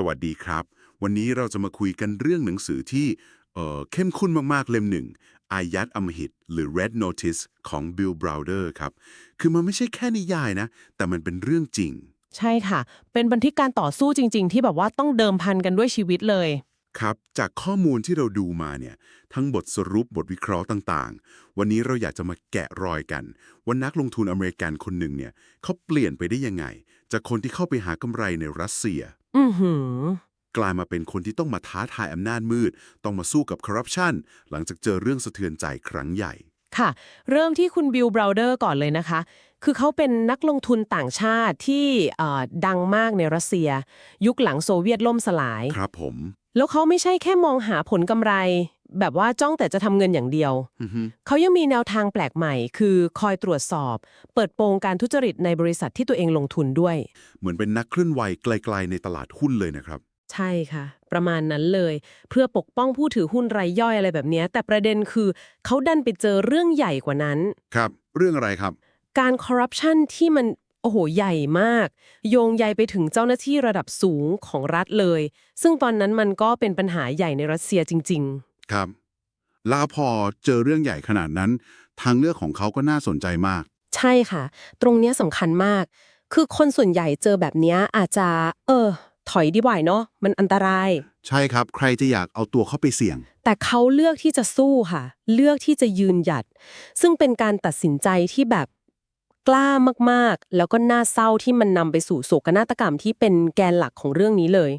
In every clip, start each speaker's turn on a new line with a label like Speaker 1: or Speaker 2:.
Speaker 1: สวัสดีครับ วันนี้เราจะมาคุยกันเรื่องหนังสือที่เอ่อเข้มข้นมากๆเล่มหนึ่ง อายัดอำมหิต หรือ Red Notice ของ Bill Browder ครับ คือมันไม่ใช่แค่นิยายนะ แต่มันเป็นเรื่องจริง
Speaker 2: ใช่ค่ะ เป็นบันทึกการต่อสู้จริง ๆ ที่แบบว่าต้องเดิมพันกันด้วยชีวิตเลย
Speaker 1: ครับ จากข้อมูลที่เราดูมาเนี่ย ทั้งบทสรุปบทวิเคราะห์ต่างๆ วันนี้เราอยากจะมาแกะรอยกัน ว่านักลงทุนอเมริกันคนหนึ่งเนี่ยเขาเปลี่ยนไปได้ยังไง จากคนที่เข้าไปหากำไรในรัสเซีย
Speaker 2: อือหือ
Speaker 1: กลายมาเป็นคนที่ต้องมาท้าทายอำนาจมืด ต้องมาสู้กับคอร์รัปชันหลังจากเจอเรื่องสะเทือนใจครั้งใหญ่
Speaker 2: ค่ะ เริ่มที่คุณบิลบราวเดอร์ก่อนเลยนะคะ คือเขาเป็นนักลงทุนต่างชาติที่เอ่อดังมากในรัสเซีย ยุคหลังโซเวียตล่มสลาย
Speaker 1: ครับผม
Speaker 2: แล้วเขาไม่ใช่แค่มองหาผลกำไร แบบว่าจ้องแต่จะทำเงินอย่างเดียว
Speaker 1: อือฮึ
Speaker 2: เขายังมีแนวทางแปลกใหม่ คือคอยตรวจสอบ เปิดโปงการทุจริตในบริษัทที่ตัวเองลงทุนด้วย
Speaker 1: เหมือนเป็นนักเคลื่อนไหวไกลๆในตลาดหุ้นเลยนะครับ
Speaker 2: ใช่ค่ะ ประมาณนั้นเลย เพื่อปกป้องผู้ถือหุ้นรายย่อยอะไรแบบเนี้ยแต่ประเด็นคือ เขาดันไปเจอเรื่องใหญ่กว่านั้น
Speaker 1: ครับ เรื่องอะไรครับ
Speaker 2: การคอร์รัปชันที่มัน โอ้โห ใหญ่มาก โยงใยไปถึงเจ้าหน้าที่ระดับสูงของรัฐเลย ซึ่งตอนนั้นมันก็เป็นปัญหาใหญ่ในรัสเซียจริง
Speaker 1: ครับแล้วพอเจอเรื่องใหญ่ขนาดนั้น ทางเลือกของเขาก็น่าสนใจมาก
Speaker 2: ๆใช่ค่ะ ตรงเนี้ยสำคัญมาก คือคนส่วนใหญ่เจอแบบเนี้ยอาจจะ เออ ถอยดีกว่าเนาะมันอันตราย
Speaker 1: ใช่ครับ ใครจะอยากเอาตัวเข้าไปเสี่ยง
Speaker 2: แต่เขาเลือกที่จะสู้ค่ะ เลือกที่จะยืนหยัด ซึ่งเป็นการตัดสินใจที่แบบกล้ามากๆ แล้วก็น่าเศร้าที่มันนำไปสู่โศกนาฏกรรมที่เป็นแกนหลักของเรื่องนี้เลย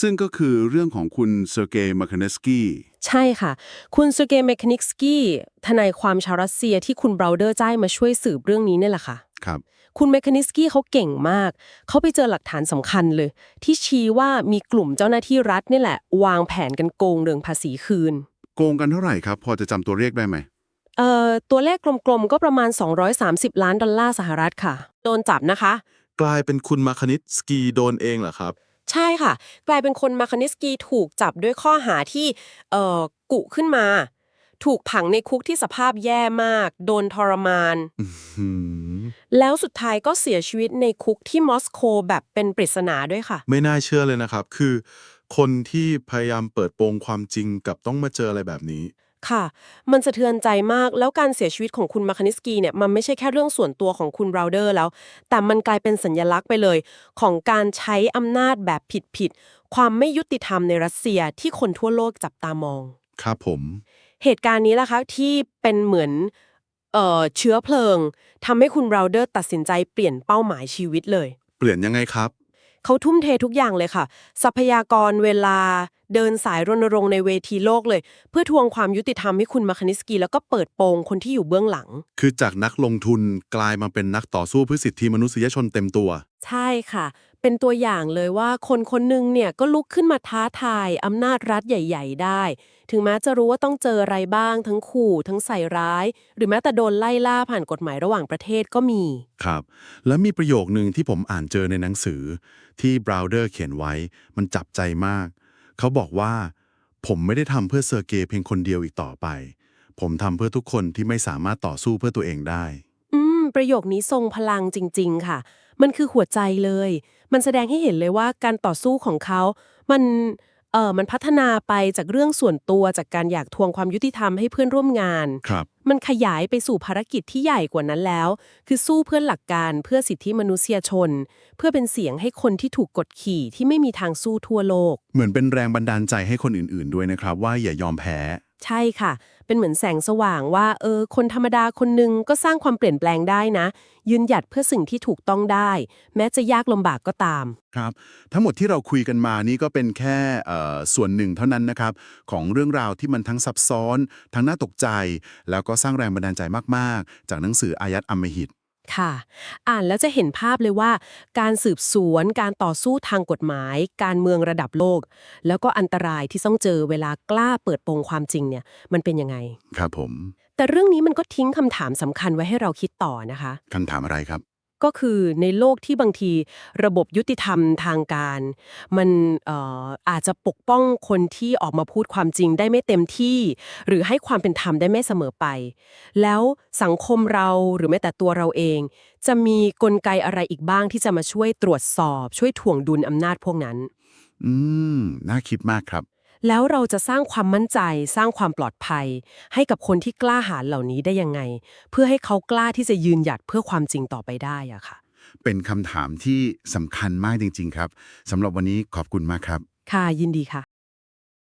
Speaker 1: ซึ่งก็คือเรื่องของคุณเซอร์เกย์มาคาเนสกี้
Speaker 2: ใช่ค่ะ คุณเซอร์เกย์เมคานิกสกี้ทนายความชาวรัสเซียที่คุณบราวเดอร์จ้ายมาช่วยสืบเรื่องนี้เนี่ยแหละค่ะ
Speaker 1: ครับ
Speaker 2: คุณเมคานิสกี้เขาเก่งมาก เขาไปเจอหลักฐานสำคัญเลย ที่ชี้ว่ามีกลุ่มเจ้าหน้าที่รัฐนี่แหละ วางแผนกันโกงเรื่องภาษีคืน
Speaker 1: โกงกันเท่าไหร่ครับ พอจะจำตัวเลขได้ไหม
Speaker 2: เอ่อตัวเลขกลมๆก็ประมาณ 230 ล้านดอลลาร์สหรัฐค่ะ โดนจับนะคะ
Speaker 3: กลายเป็นคุณมาคณิตสกีโดนเองเหรอครับ
Speaker 2: ใช่ค่ะ กลายเป็นคนมาคานิสกีถูกจับด้วยข้อหาที่เอ่อกุขึ้นมา ถูกผังในคุกที่สภาพแย่มาก โดนทรมาน
Speaker 3: หืม
Speaker 2: แล้วสุดท้ายก็เสียชีวิตในคุกที่มอสโกแบบเป็นปริศนาด้วยค่ะ
Speaker 3: ไม่น่าเชื่อเลยนะครับ คือ คนที่พยายามเปิดโปงความจริงกับต้องมาเจออะไรแบบนี้
Speaker 2: ค่ะ มันสะเทือนใจมากแล้วการเสียชีวิตของคุณมาคานิสกีเนี่ยมันไม่ใช่แค่เรื่องส่วนตัวของคุณบราวเดอร์แล้ว แต่มันกลายเป็นสัญญลักษณ์ไปเลย ของการใช้อำนาจแบบผิดๆความไม่ยุติธรรมในรัสเซียที่คนทั่วโลกจับตามอง
Speaker 3: ครับผม
Speaker 2: เหตุการณ์นี้แหละคะที่เป็นเหมือนเอ่อเชื้อเพลิงทำให้คุณบราวเดอร์ตัดสินใจเปลี่ยนเป้าหมายชีวิตเลย
Speaker 3: เปลี่ยนยังไงครับ
Speaker 2: เขาทุ่มเททุกอย่างเลยค่ะ ทรัพยากรเวลา เดินสายรณรงค์ในเวทีโลกเลย เพื่อทวงความยุติธรรมให้คุณมาคานิสกีแล้วก็เปิดโปงคนที่อยู่เบื้องหลัง
Speaker 3: คือจากนักลงทุนกลายมาเป็นนักต่อสู้เพื่อสิทธิมนุษยชนเต็มตัว
Speaker 2: ใช่ค่ะ เป็นตัวอย่างเลยว่าคนคนหนึ่งเนี่ยก็ลุกขึ้นมาท้าทายอำนาจรัฐใหญ่ ๆ ได้ ถึงแม้จะรู้ว่าต้องเจออะไรบ้าง ทั้งขู่ ทั้งใส่ร้าย หรือแม้แต่โดนไล่ล่าผ่านกฎหมายระหว่างประเทศก็มี
Speaker 3: ครับ แล้วมีประโยคนึงที่ผมอ่านเจอในหนังสือ ที่บราวเดอร์เขียนไว้มันจับใจมาก เขาบอกว่า ผมไม่ได้ทำเพื่อเซอร์เกย์เพียงคนเดียวอีกต่อไป ผมทำเพื่อทุกคนที่ไม่สามารถต่อสู้เพื่อตัวเองได้
Speaker 2: อืม ประโยคนี้ทรงพลังจริง ๆ ค่ะ มันคือหัวใจเลย มันแสดงให้เห็นเลยว่าการต่อสู้ของเขา มัน เอ่อมันพัฒนาไปจากเรื่องส่วนตัวจากการอยากทวงความยุติธรรมให้เพื่อนร่วมงาน
Speaker 3: ครับ
Speaker 2: มันขยายไปสู่ภารกิจที่ใหญ่กว่านั้นแล้ว คือสู้เพื่อหลักการเพื่อสิทธิมนุษยชน เพื่อเป็นเสียงให้คนที่ถูกกดขี่ที่ไม่มีทางสู้ทั่วโลก
Speaker 3: เหมือนเป็นแรงบันดาลใจให้คนอื่นๆด้วยนะครับ ว่าอย่ายอมแพ้
Speaker 2: ใช่ค่ะ เป็นเหมือนแสงสว่างว่าเออคนธรรมดาคนหนึ่งก็สร้างความเปลี่ยนแปลงได้นะ ยืนหยัดเพื่อสิ่งที่ถูกต้องได้ แม้จะยากลำบากก็ตาม
Speaker 1: ครับ ทั้งหมดที่เราคุยกันมานี่ก็เป็นแค่เอ่อส่วนหนึ่งเท่านั้นนะครับ ของเรื่องราวที่มันทั้งซับซ้อน ทั้งน่าตกใจ แล้วก็สร้างแรงบันดาลใจมาก ๆ จากหนังสืออายัดอมหิต
Speaker 2: ค่ะ อ่านแล้วจะเห็นภาพเลยว่า การสืบสวน การต่อสู้ทางกฎหมาย การเมืองระดับโลก แล้วก็อันตรายที่ต้องเจอเวลากล้าเปิดโปงความจริงเนี่ย มันเป็นยังไง
Speaker 1: ครับผม
Speaker 2: แต่เรื่องนี้มันก็ทิ้งคำถามสำคัญไว้ให้เราคิดต่อนะคะ
Speaker 1: คำถามอะไรครับ
Speaker 2: ก็คือในโลกที่บางทีระบบยุติธรรมทางการ มันอออาจจะปกป้องคนที่ออกมาพูดความจริงได้ไม่เต็มที่ หรือให้ความเป็นธรรมได้ไม่เสมอไป แล้วสังคมเราหรือแม้แต่ตัวเราเอง จะมีกลไกอะไรอีกบ้างที่จะมาช่วยตรวจสอบ ช่วยถ่วงดุลอำนาจพวกนั้น
Speaker 1: อืม น่าคิดมากครับ
Speaker 2: แล้วเราจะสร้างความมั่นใจ สร้างความปลอดภัย ให้กับคนที่กล้าหาญเหล่านี้ได้ยังไง เพื่อให้เขากล้าที่จะยืนหยัดเพื่อความจริงต่อไปได้อะค่ะ
Speaker 1: เป็นคำถามที่สำคัญมากจริง ๆ ครับสำหรับวันนี้ขอบคุณมากครับ
Speaker 2: ค่ะยินดีค่ะ